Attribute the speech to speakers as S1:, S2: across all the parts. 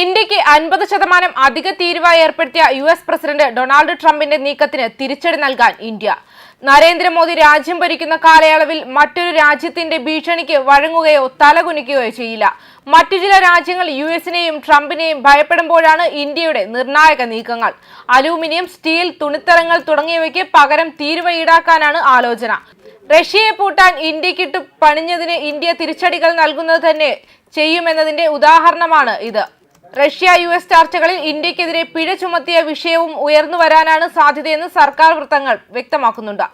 S1: ഇന്ത്യയ്ക്ക് അൻപത് ശതമാനം അധിക തീരുവ ഏർപ്പെടുത്തിയ യു എസ് പ്രസിഡന്റ് ഡൊണാൾഡ് ട്രംപിന്റെ നീക്കത്തിന് തിരിച്ചടി നൽകാൻ ഇന്ത്യ. നരേന്ദ്രമോദി രാജ്യം ഭരിക്കുന്ന കാലയളവിൽ മറ്റൊരു രാജ്യത്തിന്റെ ഭീഷണിക്ക് വഴങ്ങുകയോ തലകുനിക്കുകയോ ചെയ്യില്ല. മറ്റു ചില രാജ്യങ്ങൾ യു എസിനെയും ട്രംപിനെയും ഭയപ്പെടുമ്പോഴാണ് ഇന്ത്യയുടെ നിർണായക നീക്കങ്ങൾ. അലൂമിനിയം സ്റ്റീൽ തുണിത്തരങ്ങൾ തുടങ്ങിയവയ്ക്ക് പകരം തീരുവ ഈടാക്കാനാണ് ആലോചന. റഷ്യയെ പൂട്ടാൻ ഇന്ത്യക്കിട്ടു പണിഞ്ഞതിന് ഇന്ത്യ തിരിച്ചടികൾ നൽകുന്നത് തന്നെ ചെയ്യുമെന്നതിന്റെ ഉദാഹരണമാണ് ഇത്. റഷ്യ യു എസ് ചർച്ചകളിൽ ഇന്ത്യക്കെതിരെ പിഴ ചുമത്തിയ വിഷയവും ഉയർന്നു വരാനാണ് സാധ്യതയെന്ന് സർക്കാർ വൃത്തങ്ങൾ വ്യക്തമാക്കുന്നുണ്ട്.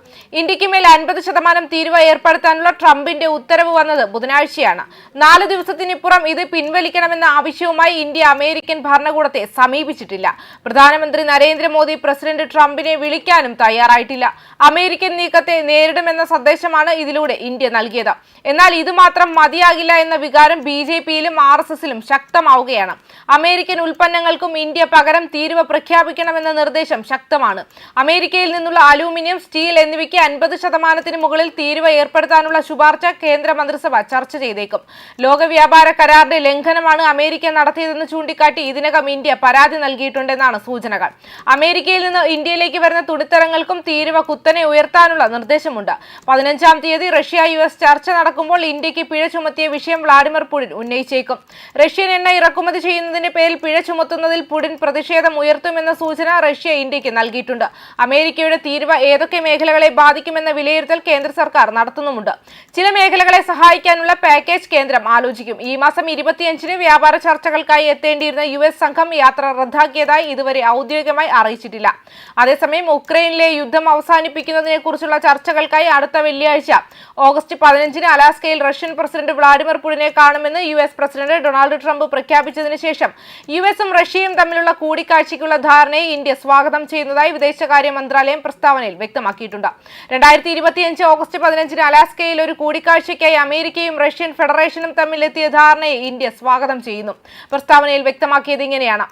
S1: ഇന്ത്യയ്ക്ക് മേൽ അൻപത് ശതമാനം തീരുവ ഏർപ്പെടുത്താനുള്ള ട്രംപിന്റെ ഉത്തരവ് വന്നത് ബുധനാഴ്ചയാണ്. നാല് ദിവസത്തിനിപ്പുറം ഇത് പിൻവലിക്കണമെന്ന ആവശ്യവുമായി ഇന്ത്യ അമേരിക്കൻ ഭരണകൂടത്തെ സമീപിച്ചിട്ടില്ല. പ്രധാനമന്ത്രി നരേന്ദ്രമോദി പ്രസിഡന്റ് ട്രംപിനെ വിളിക്കാനും തയ്യാറായിട്ടില്ല. അമേരിക്കൻ നീക്കത്തെ നേരിടുമെന്ന സന്ദേശമാണ് ഇതിലൂടെ ഇന്ത്യ നൽകിയത്. എന്നാൽ ഇത് മാത്രം മതിയാകില്ല എന്ന വികാരം ബി ജെ പിയിലും ആർ എസ് എസിലും ശക്തമാവുകയാണ്. അമേരിക്കൻ ഉൽപ്പന്നങ്ങൾക്കും ഇന്ത്യ പകരം തീരുവ പ്രഖ്യാപിക്കണമെന്ന നിർദ്ദേശം ശക്തമാണ്. അമേരിക്കയിൽ നിന്നുള്ള അലൂമിനിയം സ്റ്റീൽ എന്നിവയ്ക്ക് അൻപത് ശതമാനത്തിന് മുകളിൽ തീരുവ ഏർപ്പെടുത്താനുള്ള ശുപാർശ കേന്ദ്ര മന്ത്രിസഭ ചർച്ച ചെയ്തേക്കും. ലോക വ്യാപാര കരാറിന്റെ ലംഘനമാണ് അമേരിക്ക നടത്തിയതെന്ന് ചൂണ്ടിക്കാട്ടി ഇതിനകം ഇന്ത്യ പരാതി നൽകിയിട്ടുണ്ടെന്നാണ് സൂചനകൾ. അമേരിക്കയിൽ നിന്ന് ഇന്ത്യയിലേക്ക് വരുന്ന തുണിത്തരങ്ങൾക്കും തീരുവ കുത്തനെ ഉയർത്താനുള്ള നിർദ്ദേശമുണ്ട്. പതിനഞ്ചാം തീയതി റഷ്യ യു എസ് ചർച്ച നടക്കുമ്പോൾ ഇന്ത്യയ്ക്ക് പിഴ ചുമത്തിയ വിഷയം വ്ളാഡിമിർ പുടിൻ ഉന്നയിച്ചേക്കും. റഷ്യൻ എണ്ണ ഇറക്കുമതി ചെയ്യുന്നതിന്റെ പേരിൽ പിഴ ചുമത്തുന്നതിൽ പുടിൻ പ്രതിഷേധം ഉയർത്തുമെന്ന സൂചന റഷ്യ ഇന്ത്യയ്ക്ക് നൽകിയിട്ടുണ്ട്. അമേരിക്കയുടെ തീരുവ ഏതൊക്കെ മേഖലകളെ ബാധിക്കുമെന്ന വിലയിരുത്തൽ കേന്ദ്ര സർക്കാർ നടത്തുന്നുമുണ്ട്. ചില മേഖലകളെ സഹായിക്കാനുള്ള പാക്കേജ് കേന്ദ്രം ആലോചിക്കും. ഈ മാസം ഇരുപത്തിയഞ്ചിന് വ്യാപാര ചർച്ചകൾക്കായി എത്തേണ്ടിയിരുന്ന യു എസ് സംഘം യാത്ര റദ്ദാക്കിയതായി ഇതുവരെ ഔദ്യോഗികമായി അറിയിച്ചിട്ടില്ല. അതേസമയം ഉക്രൈനിലെ യുദ്ധം അവസാനിപ്പിക്കുന്നതിനെ കുറിച്ചുള്ള ചർച്ചകൾക്കായി അടുത്ത വെള്ളിയാഴ്ച ഓഗസ്റ്റ് പതിനഞ്ചിന് അലാസ്കയിൽ റഷ്യൻ പ്രസിഡന്റ് വ്ളാഡിമിർ പുടിനെ കാണുമെന്ന് U S president Donald Trump പ്രഖ്യാപിച്ചതിന് ശേഷം യു എസും റഷ്യയും തമ്മിലുള്ള കൂടിക്കാഴ്ചയ്ക്കുള്ള ധാരണയെ ഇന്ത്യ സ്വാഗതം ചെയ്യുന്നതായി വിദേശകാര്യ മന്ത്രാലയം പ്രസ്താവനയിൽ വ്യക്തമാക്കിയിട്ടുണ്ട്. രണ്ടായിരത്തി ഇരുപത്തിയഞ്ച് ഓഗസ്റ്റ് പതിനഞ്ചിന് അലാസ്കയിൽ ഒരു കൂടിക്കാഴ്ചയ്ക്കായി അമേരിക്കയും റഷ്യൻ ഫെഡറേഷനും തമ്മിലെത്തിയ ധാരണയെ ഇന്ത്യ സ്വാഗതം ചെയ്യുന്നു. പ്രസ്താവനയിൽ വ്യക്തമാക്കിയത് ഇങ്ങനെയാണ്.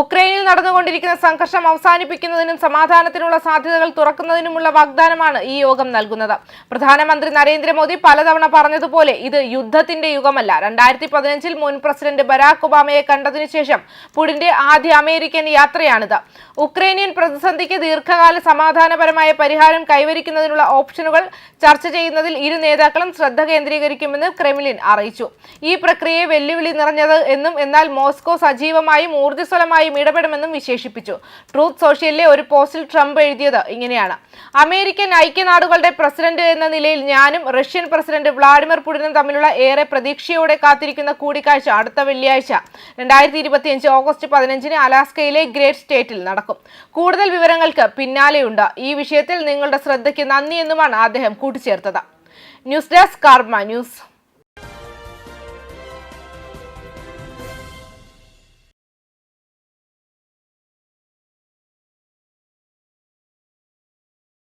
S1: ഉക്രൈനിൽ നടന്നുകൊണ്ടിരിക്കുന്ന സംഘർഷം അവസാനിപ്പിക്കുന്നതിനും സമാധാനത്തിനുള്ള സാധ്യതകൾ തുറക്കുന്നതിനുമുള്ള വാഗ്ദാനമാണ് ഈ യോഗം നൽകുന്നത്. പ്രധാനമന്ത്രി നരേന്ദ്രമോദി പലതവണ പറഞ്ഞതുപോലെ ഇത് യുദ്ധത്തിന്റെ യുഗമല്ല. രണ്ടായിരത്തി പതിനഞ്ചിൽ മുൻ പ്രസിഡന്റ് ബരാക് ഒബാമയെ കണ്ടതിനു ശേഷം പുടിന്റെ ആദ്യ അമേരിക്കൻ യാത്രയാണിത്. ഉക്രൈനിയൻ പ്രതിസന്ധിക്ക് ദീർഘകാല സമാധാനപരമായ പരിഹാരം കൈവരിക്കുന്നതിനുള്ള ഓപ്ഷനുകൾ ചർച്ച ചെയ്യുന്നതിൽ ഇരു നേതാക്കളും ശ്രദ്ധ കേന്ദ്രീകരിക്കുമെന്ന് ക്രെംലിൻ അറിയിച്ചു. ഈ പ്രക്രിയ വെല്ലുവിളി നിറഞ്ഞത് എന്നും എന്നാൽ മോസ്കോ സജീവമായും ഊർജസ്വലമായും ഇടപെടുമെന്നും വിശേഷിപ്പിച്ചു. ട്രൂത്ത് സോഷ്യലിലെ ഒരു പോസ്റ്റിൽ ട്രംപ് എഴുതിയത് ഇങ്ങനെയാണ്. അമേരിക്കൻ ഐക്യനാടുകളുടെ പ്രസിഡന്റ് എന്ന നിലയിൽ ഞാനും റഷ്യൻ പ്രസിഡന്റ് വ്ളാഡിമിർ പുടിനും തമ്മിലുള്ള ഏറെ പ്രതീക്ഷയോടെ കാത്തിരിക്കുന്ന കൂടിക്കാഴ്ച അടുത്ത വെള്ളിയാഴ്ച. രണ്ടായിരത്തി ഇരുപത്തിയഞ്ച് ഓഗസ്റ്റ് പതിനഞ്ചിന് അലാസ്കയിലെ ഗ്രേറ്റ് സ്റ്റേറ്റിൽ നടക്കും. കൂടുതൽ വിവരങ്ങൾക്ക് പിന്നാലെയുണ്ട്. ഈ വിഷയത്തിൽ നിങ്ങളുടെ ശ്രദ്ധയ്ക്ക് നന്ദി എന്നുമാണ് അദ്ദേഹം കൂട്ടിച്ചേർത്തത്. News desk Karma news.